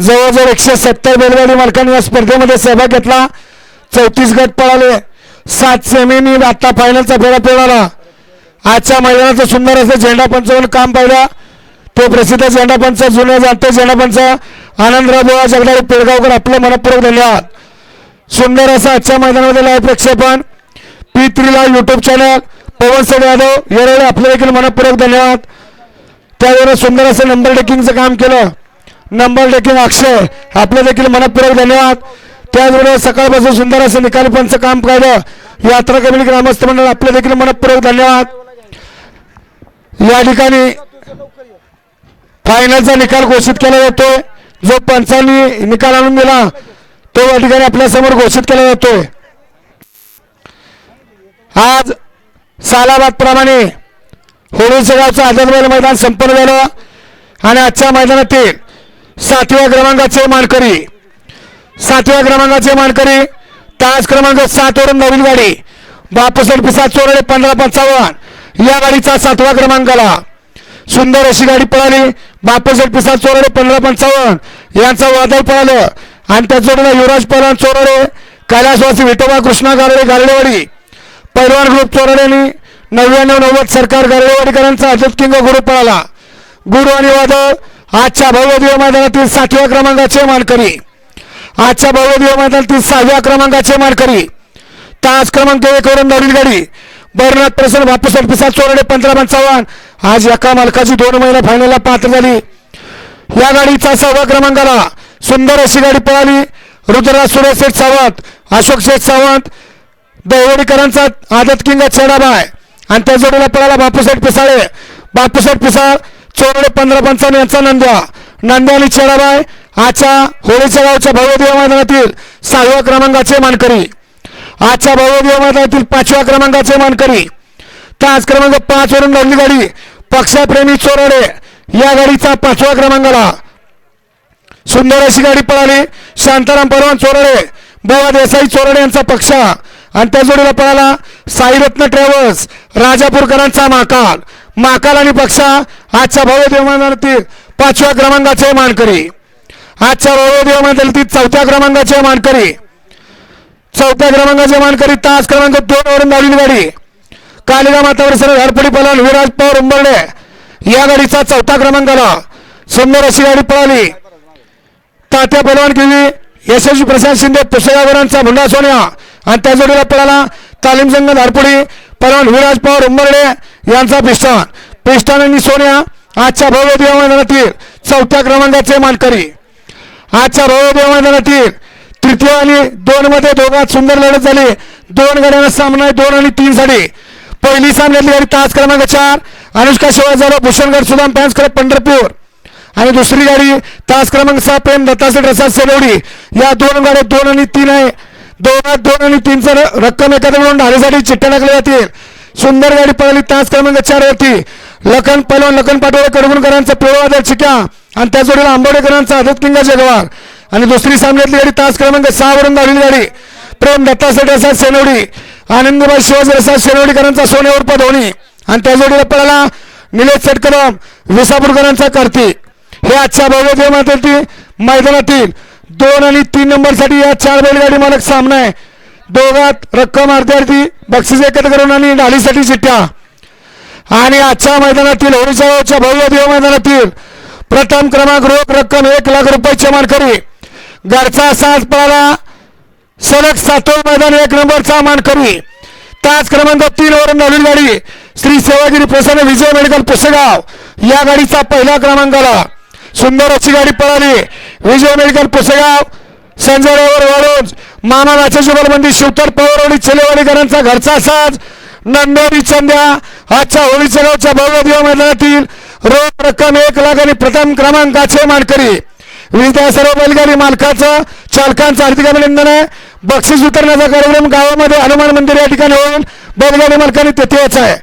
जवळजवळ एकशे सत्तर बैलगाडी मालकांनी या स्पर्धेमध्ये सहभाग घेतला. चौतीस गट पळाले. सात सेमीनी आता फायनलचा फेरा पेळाला आजच्या मैदानाचं सुंदर असं झेंडा पंचवून काम पाहिलं. तो प्रसिद्ध झेंडा पंच जुने जाणते झेंडा पंच आनंदराव बुवा जगदाळे पेडगावकर आपलं मनपूर्वक धन्यवाद. सुंदर असं आजच्या मैदानामध्ये लाईव्ह प्रक्षेपण. P थ्रीला YouTube channel Pawan sir Yadav Yerwade आपलं देखील मनपूर्वक धन्यवाद. त्यावेळेला सुंदर असं नंबर टेकिंगचं काम केलं. Number taking Akshay. आपले देखील मनपूर्वक धन्यवाद. त्याचबरोबर सकाळपासून सुंदर असं निकालपंच काम पाहिलं यात्रा कमिटी ग्रामस्थ मंडळ आपले देखील मनपूर्वक धन्यवाद. या ठिकाणी फायनलचा निकाल घोषित केला जातोय. जो पंचांनी निकाल आणून दिला तो या ठिकाणी आपल्यासमोर घोषित केला जातोय. आज सालाबाद प्रमाणे होळीचं गावचं आझादबाई मैदान संपन्न झालं. आणि आजच्या मैदानातील सातव्या क्रमांकाचे मानकरी. सातव्या क्रमांकाचे मानकरी. तास क्रमांक सात वरून नवीन गाडी. बापूसर पिसा चोरडे पंधरा पंचावन्न या गाडीचा सातवा क्रमांकाला सुंदर अशी गाडी पळाली. बापूसर पिसा चोरडे पंधरा पंचावन्न यांचं वादळ पळालं. आणि त्याचबरोबर युवराज पहलवान चोरडे कैलासवासी विठोबा कृष्णा गारडे गारडेवाडी. पैलवान ग्रुप चोरड्यांनी नव्याण्णव नव्वद सरकार गारडेवाडीकरांचा अजित किंग गुरु पळाला. गुरु आणि वादळ आजच्या भव्यदेव मैदानातील सातव्या क्रमांकाचे मानकरी. आजच्या भव्यदेव मैदानातील सहाव्या क्रमांकाचे मानकरी. तास क्रमांक एक वरून नवीन गाडी. बरनाथ प्रसन्न बापूसाहेब पिसा चोरडे पंधरा पंचावन्न आज एका मालकाची दोन महिने फायनलला पात्र झाली. या गाडीचा सहावा क्रमांकाला सुंदर अशी गाडी पळाली. रुद्रराज सुरेश शेठ सावंत अशोक शेठ सावंत दहिवडीकरांचा आदत किंग छेडाबाय आणि त्या जोडीला पळाला बापूसाहेब पिसाळे. बापूसाहेब पिसाळ चोरडे पंधरा पंचावन्न यांचा नंद्या नंद्या आणि छेडाबाय आजच्या होळीच्या गावच्या भव्यदेव मैदानातील सहाव्या क्रमांकाचे मानकरी. आजच्या भव्यदेव मैदानातील पाचव्या क्रमांकाचे मानकरी. तास क्रमांक पाच वरून लागली गाडी पक्षाप्रेमी चोरडे या गाडीचा पाचव्या क्रमांकाला. सुंदर अशी गाडी पळाली. शांताराम परवान चोरडे बुवा देसाई चोरडे यांचा पक्ष. आणि त्या जोडीला पळाला साईरत्न ट्रॅव्हल्स राजापूरकरांचा महाकाल. माकाल आणि पक्षा आजच्या भव्य मैदानातील पाचव्या क्रमांकाचे मानकरी. आजच्या भव्य मैदानातील चौथ्या क्रमांकाचे मानकरी. चौथ्या क्रमांकाचे मानकरी तास क्रमांक दोन वरून धावलेली गाडी. कालिका मातावर सर हरपडी पलान विराज पवार उंबरडे. या गाडीचा चौथा क्रमांक आला. सुंदर अशी गाडी पळाली. तात्या पलवान केली. यशस्वी प्रशांत शिंदे पुसेगावरांचा भुंडा सोन्या. आणि त्या जोडीला पळाला तालीम संघ धारपुडी पलवान विराज पवार उंबरडे. यांचा पिस्टन. पिस्टन आणि सोन्या आजच्या भव्यदेव मैदानातील चौथ्या क्रमांकाचे मानकरी. आजच्या भव्यदेव मैदानातील तृतीय आणि दोन मध्ये दोघात सुंदर लढत झाली. दोन गड्यांना सामना आहे दोन आणि तीन साठी. पहिली सामन्यातली गाडी तास क्रमांक चार अनुष्का शिवाय झालं भूषणगड सुदाम पॅन्स क्लब पंढरपूर. आणि दुसरी गाडी तास क्रमांक सहा प्रेम दत्ताचे ड्रसा सेलवडी. या दोन गाड्या दोन आणि तीन आहे. दोनात दोन आणि तीनचं रक्कम एकत्र मिळून ढालीसाठी चिठ्ठ्या टाकल्या जातील. सुंदर गाडी पळाली तास क्रमांक चार वरती लखन पलवान लखन पाटोळे कडगुणकरांचा पिवळा चिक्या आणि त्या जोडीला आंबोडेकरांचा आदत किंगा जगवार आणि दुसरी सामन्यातली गाडी तास क्रमांक सहा वरून धावलेली गाडी. प्रेम दत्तासे असा सेनवडी आनंदबाई शिवाजी असा सेनवडीकरांचा सोने उर्फ धोनी. आणि त्या जोडीला पळाला निलेश सटकदम विसापूरकरांचा कार्तिक. हे आजच्या भव्य मैदानातील मैदानातील दोन आणि तीन नंबरसाठी या चार बैलगाडी मालक सामना आहे. दोघात रक्कम अर्धी बक्षीस एकत्र करून आणि डाळीसाठी चिठ्ठ्या आणि आजच्या मैदानातील ओडिशा भव्य देव मैदानातील प्रथम क्रमांक रोख रक्कम एक लाख रुपयाची मानकरी. घरचा साथ पळाला सलग सातोळ मैदान एक नंबरचा मानकरी. त्याच क्रमांक तीन वरून नवीन गाडी. श्री सेवागिरी प्रसन्न विजय मेडिकल पुसेगाव या गाडीचा पहिला क्रमांक आला सुंदर अशी गाडी पळाली. विजय मेडिकल पुसेगाव संजय रावर वाळूंज मामा नाचाची शिवतर पवारवाडी चलेवाडीकरांचा घरचा साज नंदोरी चंद्या आजच्या होळीच्या गावच्या भव्य मैदानातील रोख रक्कम एक लाख आणि प्रथम क्रमांकाचे मानकरी. विद्या सर्व बैलगाडी मालकाचं चालकांचं हार्दिक अभिनंदन आहे. बक्षीस वितरणाचा कार्यक्रम गावामध्ये हनुमान मंदिर या ठिकाणी होईल. बैलगाडी मालकांनी तेथे आहे.